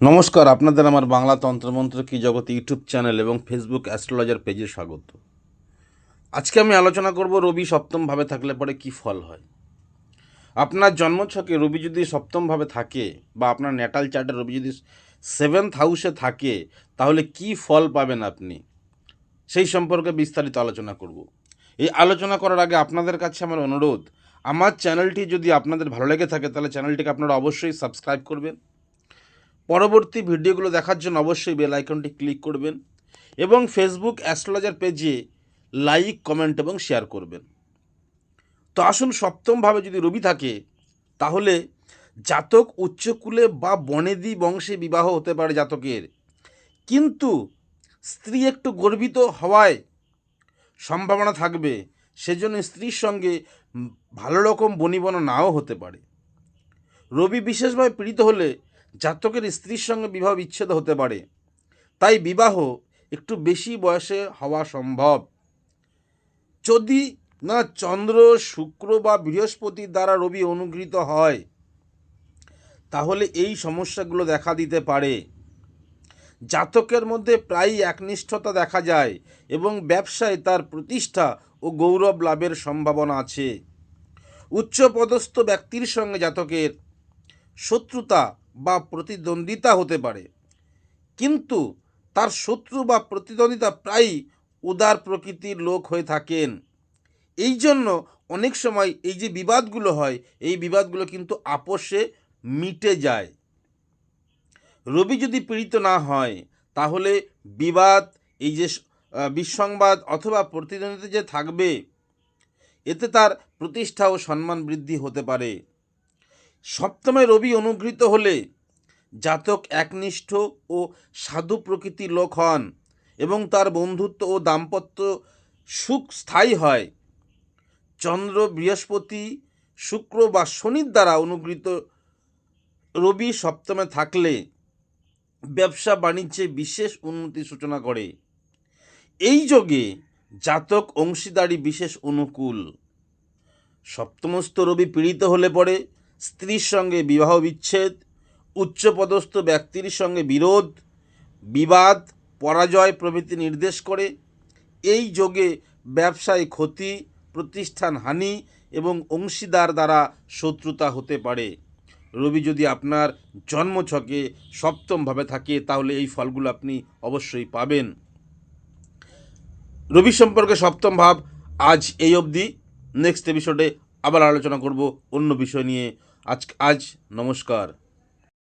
নমস্কার, আপনাদের আমার বাংলা তন্ত্রমন্ত্র কি জগৎ ইউটিউব চ্যানেল এবং ফেসবুক অ্যাস্ট্রোলজার পেজে স্বাগত। আজকে আমি আলোচনা করব রবি সপ্তমভাবে থাকলে পরে কি ফল হয়। আপনার জন্মছকে রবি যদি সপ্তমভাবে থাকে বা আপনার ন্যাটাল চার্টে রবি যদি সেভেন্থ হাউসে থাকে, তাহলে কি ফল পাবেন আপনি? সেই সম্পর্কে বিস্তারিত আলোচনা করব। এই আলোচনা করার আগে আপনাদের কাছে আমার অনুরোধ, আমার চ্যানেলটি যদি আপনাদের ভালো লেগে থাকে, তাহলে চ্যানেলটিকে আপনারা অবশ্যই সাবস্ক্রাইব করবেন। পরবর্তী ভিডিওগুলো দেখার জন্য অবশ্যই বেল আইকনটি ক্লিক করবেন এবং ফেসবুক অ্যাস্ট্রোলজার পেজে লাইক, কমেন্ট এবং শেয়ার করবেন। তো আসুন সপ্তমভাবে যদি রবি থাকে, তাহলে জাতক উচ্চকুলে বা বনেদি বংশে বিবাহ হতে পারে জাতকের। কিন্তু স্ত্রী একটু গর্বিত হওয়ায় সম্ভাবনা থাকবে, সেজন্য স্ত্রীর সঙ্গে ভালো রকম বনিবনা নাও হতে পারে। রবি বিশেষভাবে পীড়িত হলে জাতকের স্ত্রীর সঙ্গে বিবাহ বিচ্ছেদ হতে পারে। তাই বিবাহ একটু বেশি বয়সে হওয়া সম্ভব। যদি না চন্দ্র, শুক্র বা বৃহস্পতি দ্বারা রবি অনুগৃহীত হয়, তাহলে এই সমস্যাগুলো দেখা দিতে পারে। জাতকের মধ্যে প্রায়ই একনিষ্ঠতা দেখা যায় এবং ব্যবসায় তার প্রতিষ্ঠা ও গৌরব লাভের সম্ভাবনা আছে। উচ্চপদস্থ ব্যক্তির সঙ্গে জাতকের শত্রুতা বা প্রতিদ্বন্দ্বিতা হতে পারে। কিন্তু তার শত্রু বা প্রতিদ্বন্দ্বিতা প্রায়ই উদার প্রকৃতির লোক হয়ে থাকেন। এই জন্য অনেক সময় এই যে বিবাদগুলো হয়, এই বিবাদগুলো কিন্তু আপোষে মিটে যায়। রবি যদি পীড়িত না হয়, তাহলে বিবাদ, এই যে বিসংবাদ অথবা প্রতিদ্বন্দ্বিতা যে থাকবে, এতে তার প্রতিষ্ঠা ও সম্মান বৃদ্ধি হতে পারে। সপ্তমে রবি অনুগৃহীত হলে জাতক একনিষ্ঠ ও সাধু প্রকৃতির লোক হন এবং তার বন্ধুত্ব ও দাম্পত্য সুখ স্থায়ী হয়। চন্দ্র বৃহস্পতি শুক্র বা শনির দ্বারা অনুগৃহীত রবি সপ্তমে থাকলে ব্যবসা বাণিজ্যে বিশেষ উন্নতি সূচনা করে। এই যোগে জাতক অংশীদারি বিশেষ অনুকূল। সপ্তমস্ত রবি পীড়িত হলে পরে স্ত্রীর সঙ্গে বিবাহ বিচ্ছেদ, উচ্চপদস্থ ব্যক্তির সঙ্গে বিরোধ, বিবাদ, পরাজয় প্রভৃতি নির্দেশ করে। এই যোগে ব্যবসায় ক্ষতি, প্রতিষ্ঠান হানি এবং অংশীদার দ্বারা শত্রুতা হতে পারে। রবি, যদি আপনার জন্মছকে সপ্তমভাবে থাকে, তাহলে এই ফলগুলো আপনি অবশ্যই পাবেন। রবি সম্পর্কে সপ্তম ভাব আজ এই অবধি। নেক্সট এপিসোডে আবার আলোচনা করব অন্য বিষয় নিয়ে। আজ আজ নমস্কার।